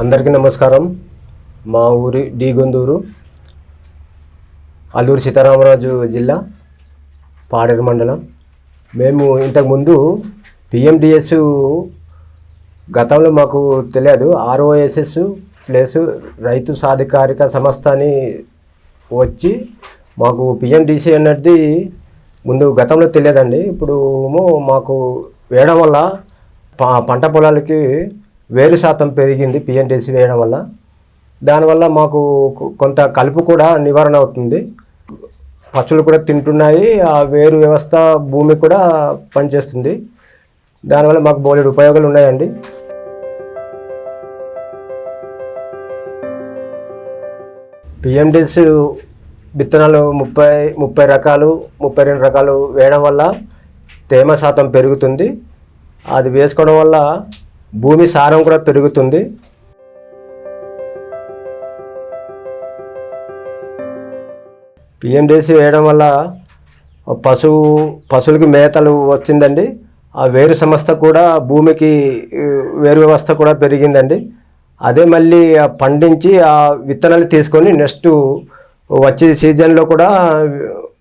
అందరికీ నమస్కారం. మా ఊరి డి గొందూరు అల్లూరు సీతారామరాజు జిల్లా పాడేరు మండలం. మేము ఇంతకుముందు పిఎండిఎస్ గతంలో మాకు తెలియదు ఆర్ఓఎస్ఎస్ ప్లస్ రైతు సాధికారిక సంస్థ అని వచ్చి మాకు పిఎండిసి అనేది ముందు గతంలో తెలియదండి. ఇప్పుడు ఏమో మాకు వేయడం వల్ల పంట పొలాలకి వేరు శాతం పెరిగింది పిఎన్టీసీ వేయడం వల్ల. దానివల్ల మాకు కొంత కలుపు కూడా నివారణ అవుతుంది. పశువులు కూడా తింటున్నాయి ఆ వేరు వ్యవస్థ భూమి కూడా పనిచేస్తుంది. దానివల్ల మాకు బోలెడు ఉపయోగాలు ఉన్నాయండి. పిఎండిస్ విత్తనాలు ముప్పై ముప్పై రకాలు ముప్పై రెండు రకాలు వేయడం వల్ల తేమ శాతం పెరుగుతుంది. అది వేసుకోవడం వల్ల భూమి సారం కూడా పెరుగుతుంది. పిఎండిసి వేయడం వల్ల పశువు పశువులకి మేతలు వచ్చిందండి. ఆ వేరు సంస్థ కూడా భూమికి వేరు వ్యవస్థ కూడా పెరిగిందండి. అదే మళ్ళీ పండించి ఆ విత్తనాలు తీసుకొని నెక్స్ట్ వచ్చే సీజన్లో కూడా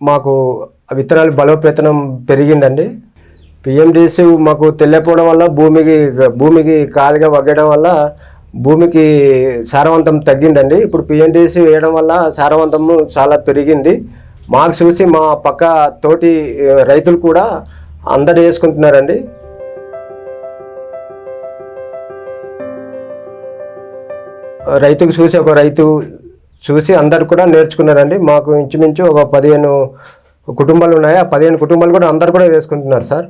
మాకు ఆ విత్తనాలు బలోపేతనం పెరిగిందండి. పిఎండిసి మాకు తెలియకపోవడం వల్ల భూమికి భూమికి కాలుగా వగ్గడం వల్ల భూమికి సారవంతం తగ్గిందండి. ఇప్పుడు పిఎండిసి వేయడం వల్ల సారవంతం చాలా పెరిగింది. మాకు చూసి మా పక్క తోటి రైతులు కూడా అందరు వేసుకుంటున్నారండి. రైతుకు చూసి ఒక రైతు చూసి అందరు కూడా నేర్చుకున్నారండి. మాకు ఇంచుమించు ఒక పదిహేను కుటుంబాలు ఉన్నాయి? ఆ పదిహేను కుటుంబాలు కూడా అందరు కూడా వేసుకుంటున్నారు సార్.